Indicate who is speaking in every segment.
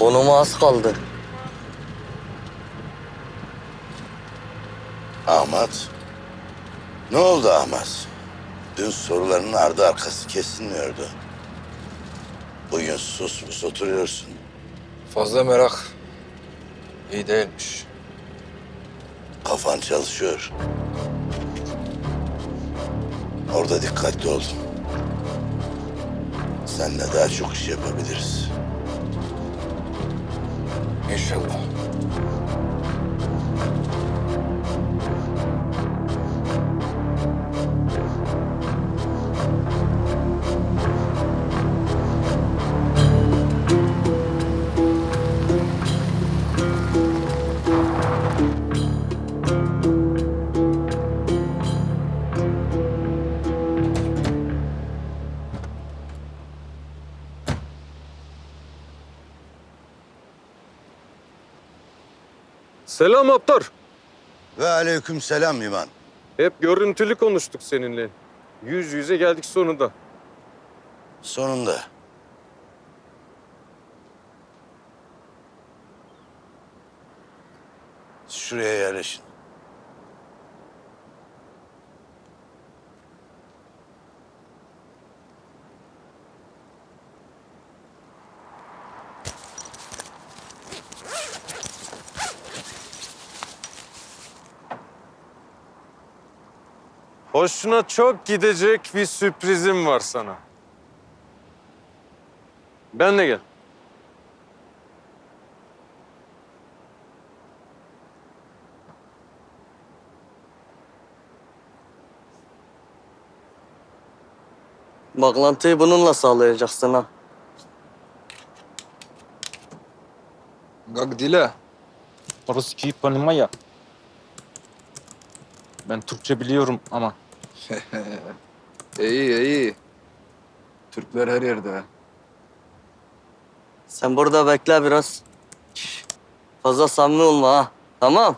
Speaker 1: Sonuma az kaldı.
Speaker 2: Ahmet. Ne oldu Ahmet? Dün soruların ardı arkası kesilmiyordu. Bugün sus pus oturuyorsun.
Speaker 3: Fazla merak iyi değilmiş.
Speaker 2: Kafan çalışıyor. Orada dikkatli ol. Seninle daha çok iş yapabiliriz.
Speaker 3: İnşallah.
Speaker 4: Selam Aptar.
Speaker 2: Ve aleyküm selam İman.
Speaker 4: Hep görüntülü konuştuk seninle. Yüz yüze geldik sonunda.
Speaker 2: Sonunda. Şuraya yerleşin.
Speaker 4: Hoşuna çok gidecek bir sürprizim var sana. Benle gel.
Speaker 1: Bağlantıyı bununla sağlayacaksın ha.
Speaker 3: Как дела?
Speaker 5: Русский понимаю. Ben Türkçe biliyorum ama
Speaker 3: İyi iyi. Türkler her yerde.
Speaker 1: Sen burada bekle biraz. Şş, Fazla samimi olma ha. Tamam.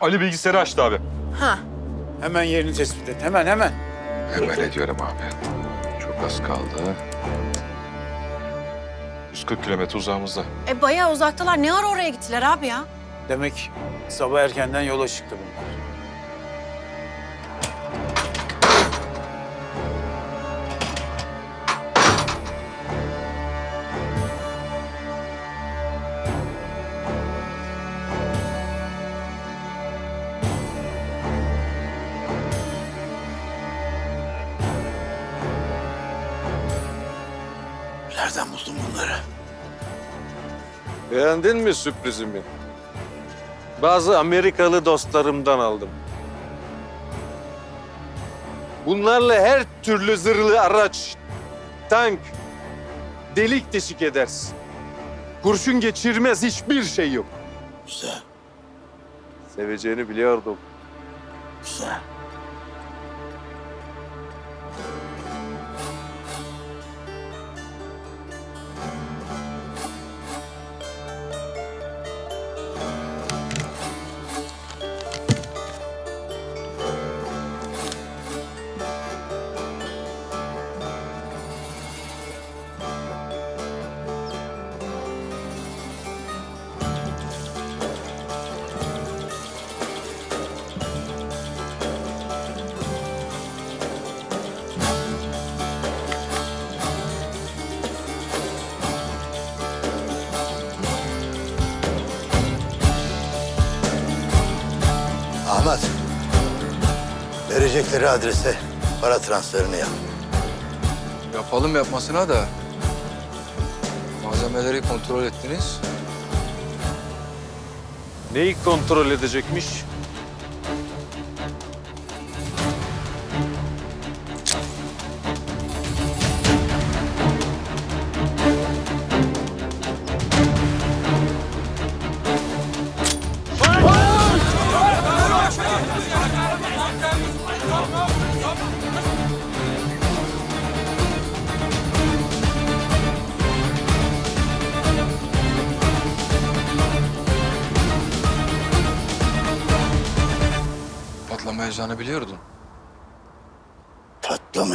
Speaker 6: Ali bilgisayarı açtı abi.
Speaker 7: Hemen yerini tespit et. Hemen hemen.
Speaker 3: Hemen ediyorum abi. Çok az kaldı.
Speaker 6: 140 kilometre uzağımızda.
Speaker 8: E bayağı uzaktalar. Ne ara oraya gittiler abi ya?
Speaker 7: Demek sabah erkenden yola çıktı bunlar.
Speaker 2: Nereden buldun bunları?
Speaker 4: Beğendin mi sürprizimi? Bazı Amerikalı dostlarımdan aldım. Bunlarla her türlü zırhlı araç, tank, delik deşik edersin. Kurşun geçirmez hiçbir şey yok.
Speaker 2: Güzel,
Speaker 4: Seveceğini biliyordum.
Speaker 2: güzel. Verecekleri adrese para transferini yap.
Speaker 3: Yapalım yapmasına da. Malzemeleri kontrol ettiniz.
Speaker 4: Neyi kontrol edecekmiş?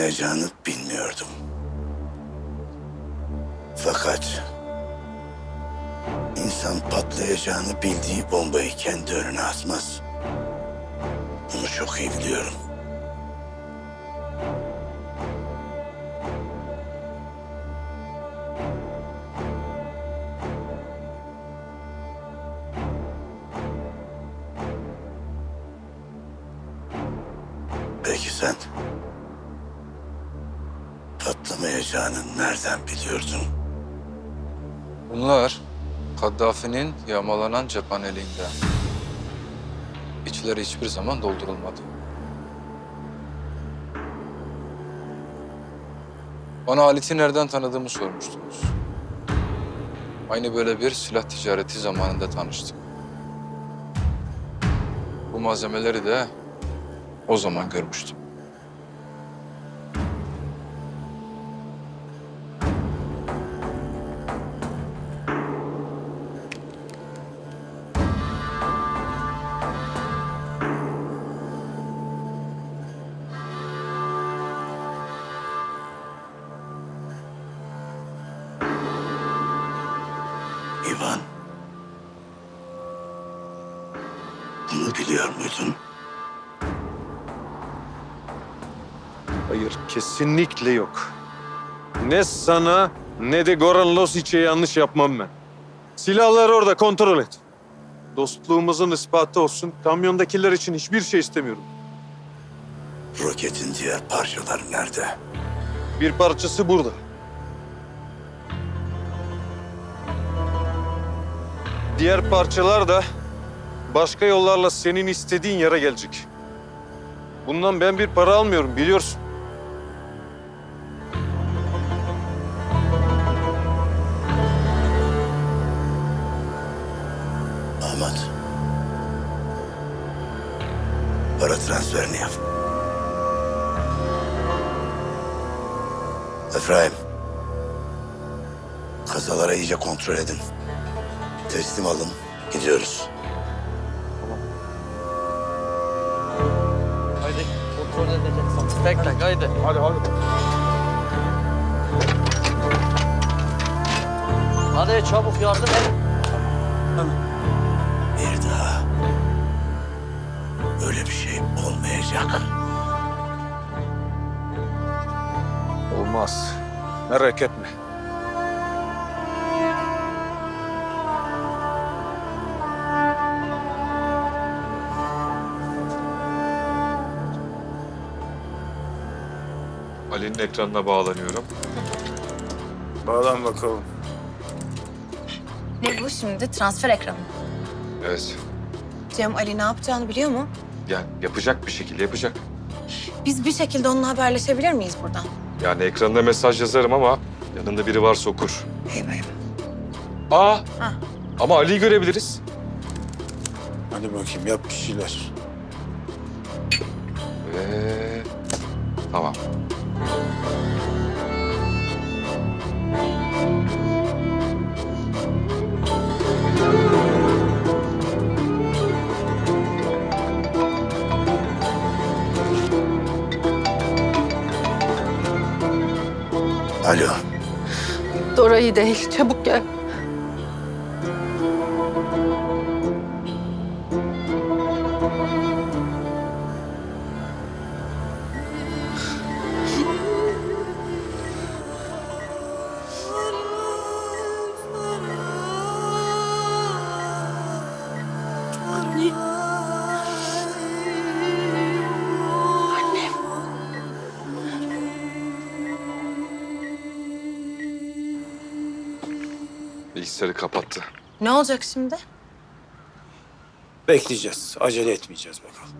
Speaker 2: Patlamayacağını bilmiyordum. Fakat insan patlayacağını bildiği bombayı kendi önüne atmaz. Bunu çok iyi biliyorum. Peki sen patlamayacağını nereden biliyordun?
Speaker 9: Bunlar Kaddafi'nin yağmalanan cephaneliğinde. İçleri hiçbir zaman doldurulmadı. Bana Halit'i nereden tanıdığımı sormuştunuz. Aynı böyle bir silah ticareti zamanında tanıştık. Bu malzemeleri de o zaman görmüştüm.
Speaker 2: İvan. Bunu biliyor muydun?
Speaker 4: Hayır, kesinlikle yok. Ne sana ne de Goran Losic'e yanlış yapmam ben. Silahları orada kontrol et. Dostluğumuzun ispatı olsun. Kamyondakiler için hiçbir şey istemiyorum.
Speaker 2: Roketin diğer parçaları nerede?
Speaker 4: Bir parçası burada. Diğer parçalar da başka yollarla senin istediğin yere gelecek. Bundan ben bir para almıyorum biliyorsun.
Speaker 2: Ahmet. Para transferini yap. Efraim. Kazalara iyice kontrol edin. Teslim alın. Gidiyoruz.
Speaker 1: Haydi kontrol edeceksin. Bekle haydi.
Speaker 4: Hadi hadi.
Speaker 1: Hadi çabuk yardım et.
Speaker 2: Bir daha öyle bir şey olmayacak.
Speaker 4: Olmaz. Merak etme.
Speaker 6: Ali'nin ekranına bağlanıyorum.
Speaker 7: Bağlan bakalım.
Speaker 8: Ne bu şimdi? Transfer ekranı.
Speaker 6: Evet.
Speaker 8: Cem Ali ne yapacağını biliyor mu?
Speaker 6: Yani yapacak bir şekilde yapacak.
Speaker 8: Biz bir şekilde onunla haberleşebilir miyiz buradan?
Speaker 6: Yani ekranına mesaj yazarım ama yanında biri varsa okur.
Speaker 8: Eyvah eyvah.
Speaker 6: Aa!
Speaker 8: Ha.
Speaker 6: Ama Ali'yi görebiliriz.
Speaker 7: Hadi bakayım yap bir şeyler.
Speaker 6: Ve... Tamam.
Speaker 2: Alo.
Speaker 8: Dora değil. Çabuk gel.
Speaker 6: Bilgisayarı kapattı.
Speaker 8: Ne olacak şimdi?
Speaker 7: Bekleyeceğiz. Acele etmeyeceğiz bakalım.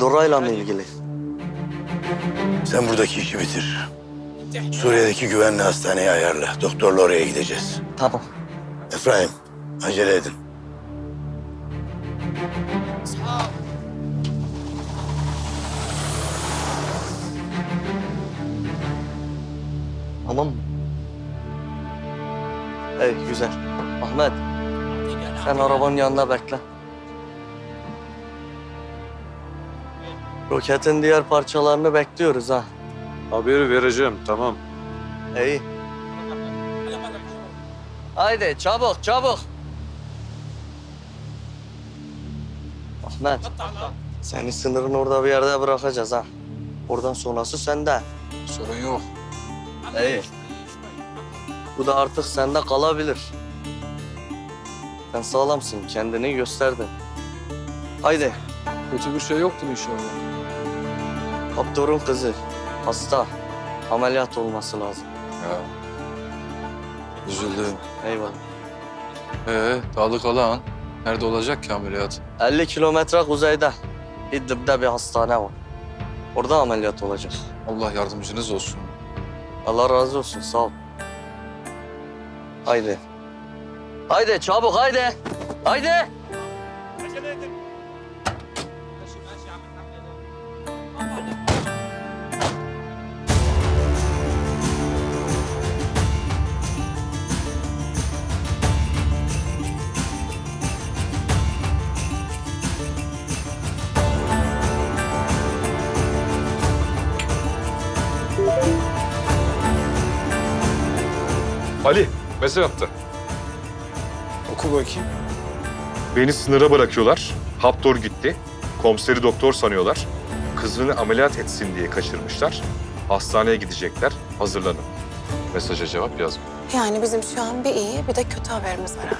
Speaker 1: Dora'yla mı ilgili?
Speaker 2: Sen buradaki işi bitir. Suriye'deki güvenli hastaneyi ayarla. Doktorla oraya gideceğiz.
Speaker 1: Tamam.
Speaker 2: Efraim, acele edin.
Speaker 1: Tamam mı? Ey güzel. Ahmet. Sen arabanın yanında bekle. Roketin diğer parçalarını bekliyoruz ha.
Speaker 4: Haberi vereceğim tamam.
Speaker 1: İyi. Haydi çabuk çabuk. Ahmet. Seni sınırın orada bir yerde bırakacağız ha. Oradan sonrası sende.
Speaker 9: Sorun yok.
Speaker 1: İyi. Bu da artık sende kalabilir. Sen sağlamsın, kendini gösterdin. Haydi,
Speaker 9: Kötü bir şey yoktur inşallah.
Speaker 1: doktorun kızı, hasta. Ameliyat olması lazım.
Speaker 9: Ya. Üzüldüm.
Speaker 1: Eyvallah.
Speaker 9: Ee, Dağlık Alan. Nerede olacak ki ameliyat?
Speaker 1: 50 kilometre kuzeyde, İdlib'de bir hastane var. Orada ameliyat olacak.
Speaker 9: Allah yardımcınız olsun.
Speaker 1: Allah razı olsun, sağ ol. Haydi. Haydi çabuk, haydi. Haydi.
Speaker 6: Ali mesaj attı.
Speaker 7: Oku bakayım.
Speaker 6: Beni sınıra bırakıyorlar. Haptor gitti. Komiseri doktor sanıyorlar. Kızını ameliyat etsin diye kaçırmışlar. Hastaneye gidecekler. Hazırlanın. Mesaja cevap yazma.
Speaker 8: Yani bizim şu an bir iyi bir de kötü haberimiz var ha.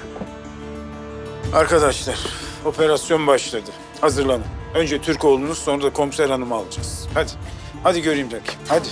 Speaker 7: Arkadaşlar operasyon başladı. Hazırlanın. Önce Türk oğlunuz sonra da komiser hanımı alacağız. Hadi. Hadi göreyim bakayım. Hadi.